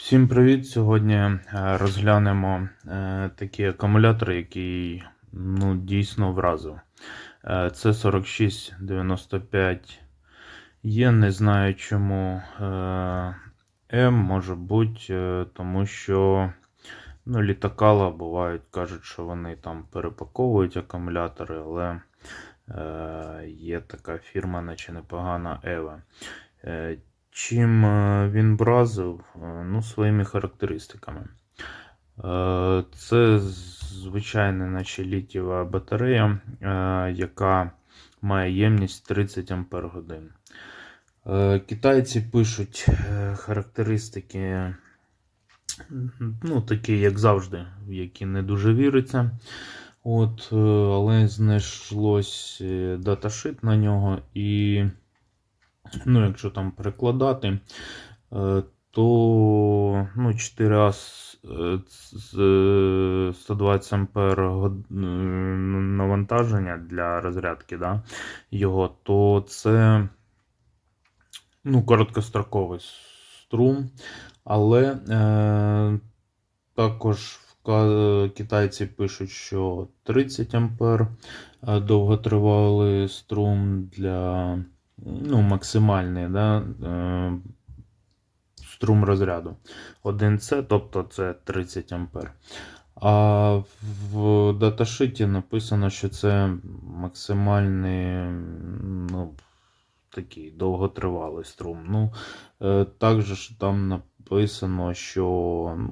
Всім привіт! Сьогодні е, розглянемо е, такі акумулятори, який ну, дійсно вразив. Е, Це 4695 є, не знаю чому М, може бути, тому що ну, літакала бувають, кажуть, що вони там перепаковують акумулятори, але є така фірма, наче непогана Ева. Чим е, він вразив? Е, Ну, своїми характеристиками. Е, Це звичайна наче літієва батарея, яка має ємність 30 Ампер годин. Е, Китайці пишуть характеристики, ну, такі, як завжди, в які не дуже віриться. От, але знайшлось даташит на нього і. Ну, якщо там перекладати, е, то ну, 4А з з, е, 120 ампер е, навантаження для розрядки, да, його, то це ну, короткостроковий струм, але е, також китайці пишуть, що 30 ампер е, довготривалий струм для ну, максимальний да, е, струм розряду 1С, тобто це 30 ампер. А в даташиті написано, що це максимальний ну, такий довготривалий струм. Ну, е, також там написано, що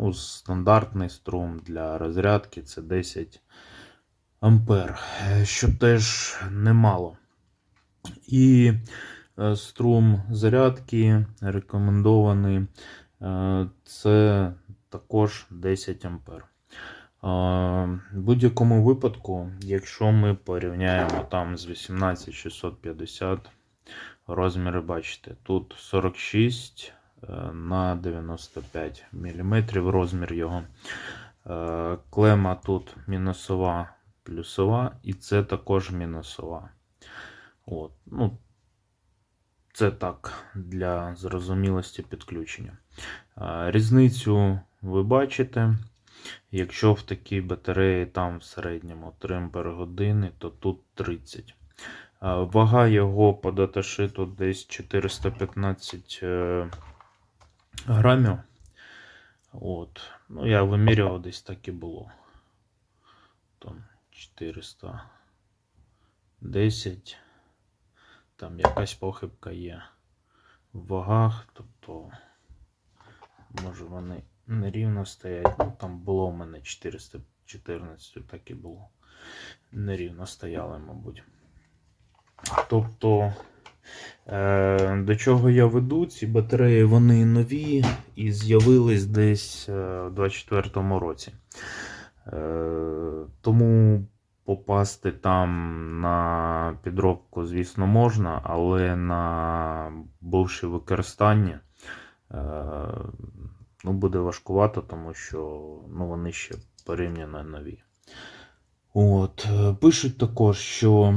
ну, стандартний струм для розрядки це 10 ампер, е, що теж немало. І е, струм зарядки рекомендований. е, Це також 10 ампер. Е, В будь-якому випадку, якщо ми порівняємо там з 18650 розміри, бачите, тут 46 е, на 95 мм розмір його. Клема тут мінусова, плюсова, і це також мінусова. От, ну, це так, для зрозумілості підключення. Різницю ви бачите. Якщо в такій батареї там в середньому 3 години, то тут 30. Вага його по даташиту десь 415 е, грамів. От. Ну, я вимірював, десь так і було. Там 410 там якась похибка є в вагах, тобто, може вони нерівно стоять. Ну, там було у мене 414, так і було. Нерівно стояли, мабуть. Тобто, е, до чого я веду, ці батареї вони нові і з'явились десь е, у 24-му році. Е, тому попасти там на підробку, звісно, можна, але на бувши використання е, ну, буде важкувато, тому що ну, вони ще порівняно нові. От. е, Пишуть також, що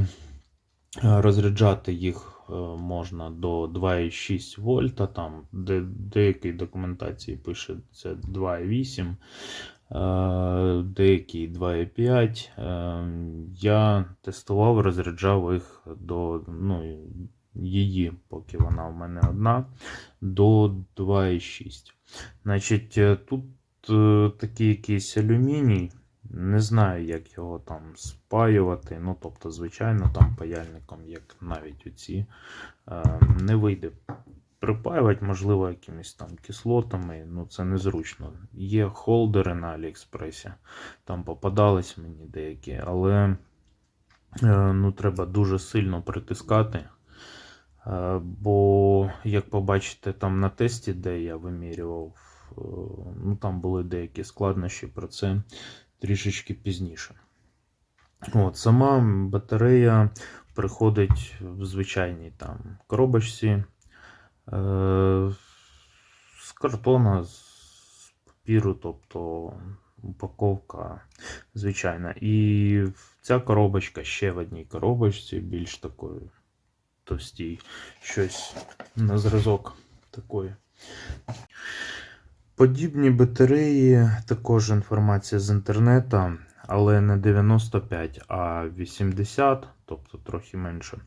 е, розряджати їх можна до 2,6 вольта, там де, деякій документації пише це 2,8. Е, деякі 2,5. Е, Я тестував, розряджав їх до ну, її, поки вона в мене одна, до 2,6. Значить, е, тут такий якийсь алюміній. Не знаю, як його там спаювати. Ну, тобто, звичайно, там паяльником, як навіть оці, не вийде припаювати, можливо, якимись там кислотами, ну це незручно. Є холдери на Аліекспресі, там попадались мені деякі, але е, ну, треба дуже сильно притискати. Е, Бо, як побачите, там на тесті, де я вимірював, е, ну там були деякі складнощі про це трішечки пізніше. От, Сама батарея приходить в звичайній там коробочці. Е, з картона, з папіру, тобто упаковка звичайна. І ця коробочка ще в одній коробочці, більш такої товстій, щось на зразок такої. Подібні батареї, також інформація з інтернету, але не 95, а 80, тобто трохи менше.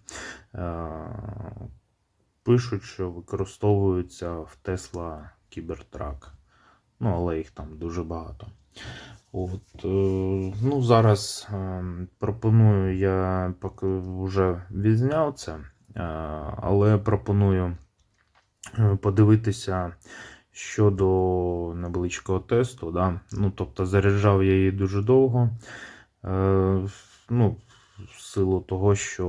Пишуть, що використовуються в Tesla Cybertruck. Ну, але їх там дуже багато. От, е, ну, зараз е, пропоную, я поки вже відзняв це, е, але пропоную подивитися щодо невеличкого тесту. Да? Ну, тобто заряджав я її дуже довго. Ну, в силу того, що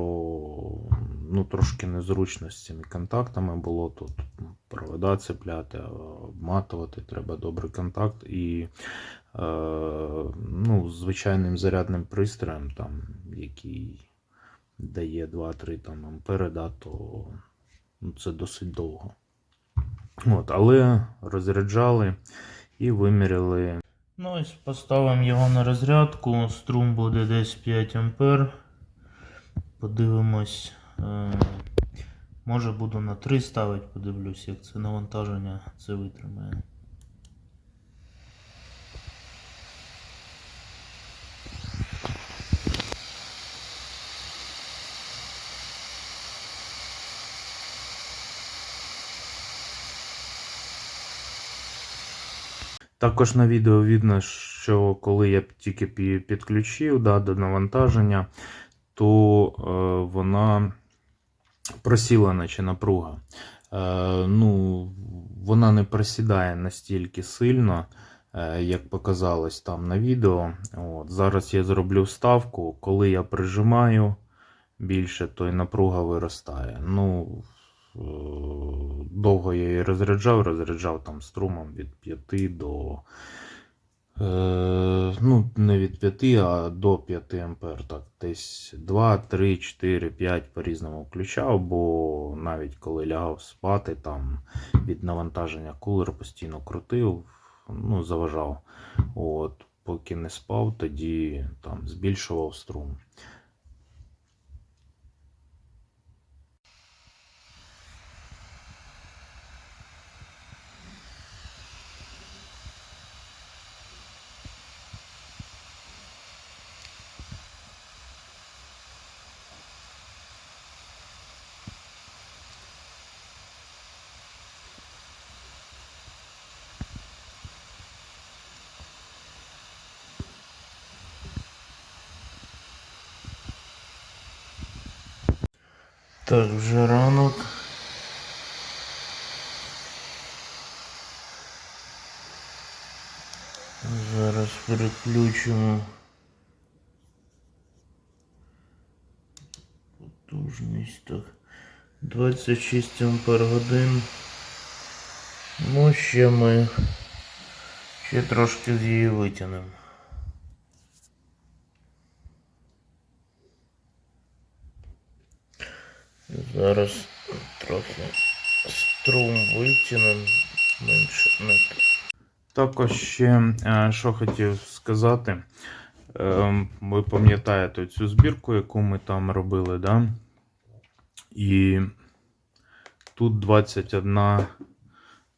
ну, трошки незручно з цими контактами було тут провода цепляти, обматувати, треба добрий контакт і е, ну, звичайним зарядним пристроєм, там, який дає 2-3 там, ампери, да, то ну, це досить довго. От, але розряджали і виміряли. Ну, ось поставимо його на розрядку. Струм буде десь 5 ампер. Подивимось. Е, може буду на 3 ставити, подивлюсь, як це навантаження це витримає. Також на відео видно, що коли я тільки підключив да, до навантаження, то е, вона просіла, наче напруга. Е, ну, вона не просідає настільки сильно, е, як показалось там на відео. От, зараз я зроблю вставку, коли я прижимаю більше, то й напруга виростає. Ну, довго я її розряджав, розряджав там струмом від 5 до. Е, ну, не від 5, а до 5 ампер. Так, десь 2, 3, 4, 5 по-різному включав, бо навіть коли лягав спати, там від навантаження кулер постійно крутив, ну, заважав. От, поки не спав, тоді там збільшував струм. Так, вже ранок. Зараз переключимо потужність. Так. 26 ампер годин. Ну, ще ми ще трошки з її витягнемо. Зараз трохи струм витягнемо. Менше не Також ще е, що хотів сказати. Е, Ви пам'ятаєте цю збірку, яку ми там робили, да? І тут 21,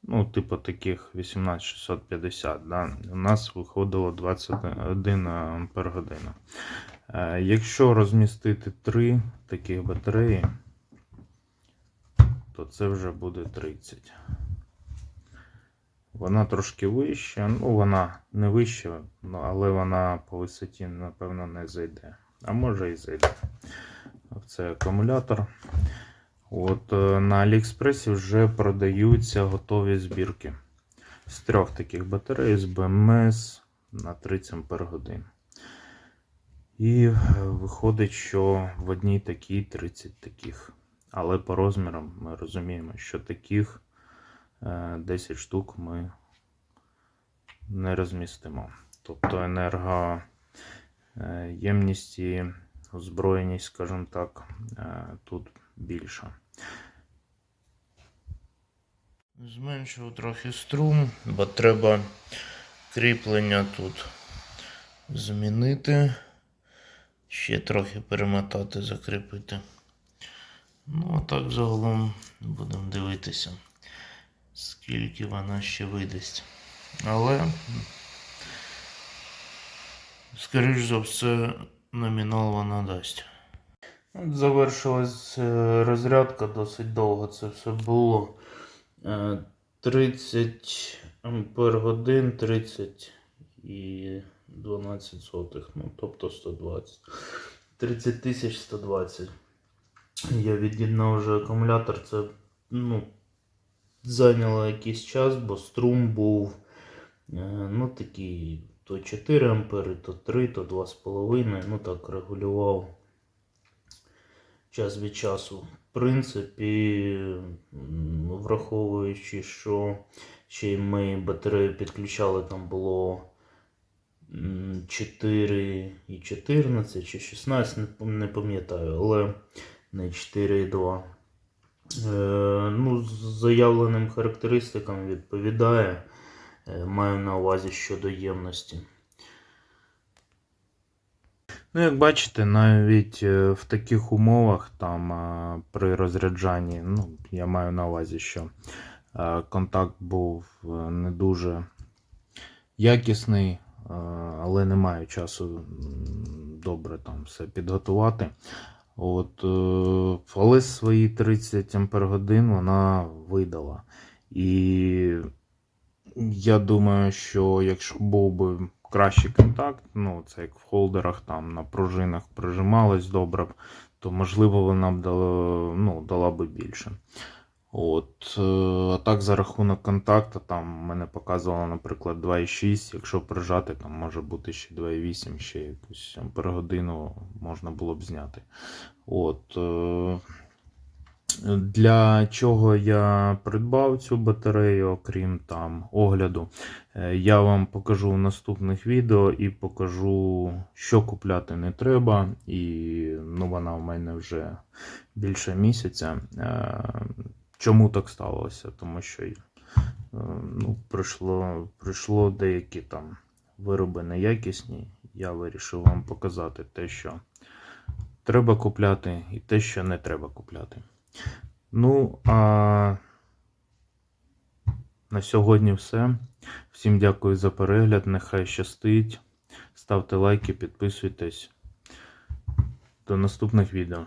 ну, типу таких 18650, да? У нас виходило 21 ампер година. Е, Якщо розмістити 3 таких батареї, то це вже буде 30. Вона трошки вища, ну вона не вища, ну, але вона по висоті, напевно, не зайде. А може і зайде. Це акумулятор. От е, На Аліекспресі вже продаються готові збірки з трьох таких батарей з БМС на 30 Ампер годин. І виходить, що в одній такій 30 таких. Але по розмірам ми розуміємо, що таких е, 10 штук ми не розмістимо. Тобто енергоємність і озброєність, скажімо так, е, тут більша. Зменшив трохи струм, бо треба кріплення тут змінити. Ще трохи перемотати, закріпити. Ну, а так загалом будемо дивитися, скільки вона ще видасть. Але, скоріш за все, номінал вона дасть. Завершилась е, розрядка, досить довго це все було. Е, 30 ампер годин, 30 і 12 сотих, ну тобто 120. 30 тисяч 120. Я від'єднав вже акумулятор, це ну, зайняло якийсь час, бо струм був е, ну, такий то 4 ампери, то 3, то 2,5. Ну так регулював час від часу. В принципі, враховуючи, що ще ми батарею підключали, там було м, 4 і 14 чи 16, не пам'ятаю, але не 4,2. Е, ну, з заявленим характеристикам відповідає. Е, Маю на увазі щодо ємності. Ну, як бачите, навіть е, в таких умовах, там при розряджанні, ну, я маю на увазі, що е, контакт був е, не дуже якісний, е, але не маю часу добре там все підготувати. От, е, але свої 30 Ампер годин вона видала. І я думаю, що якщо був би кращий контакт, ну це як в холдерах, там на пружинах прижималось добре, б, то можливо вона б дала, ну, дала би більше. От, е, а так за рахунок контакту, там мене показувало, наприклад, 2,6, якщо прижати, там може бути ще 2,8, ще якусь ампер-годину можна було б зняти. От, е, для чого я придбав цю батарею, окрім там огляду, Е, я вам покажу в наступних відео і покажу, що купляти не треба. І ну, вона в мене вже більше місяця. Чому так сталося? Тому що е, ну, прийшло, прийшло деякі там вироби неякісні. Я вирішив вам показати те, що треба купляти, і те, що не треба купляти. Ну, а на сьогодні все. Всім дякую за перегляд. Нехай щастить. Ставте лайки, підписуйтесь. До наступних відео.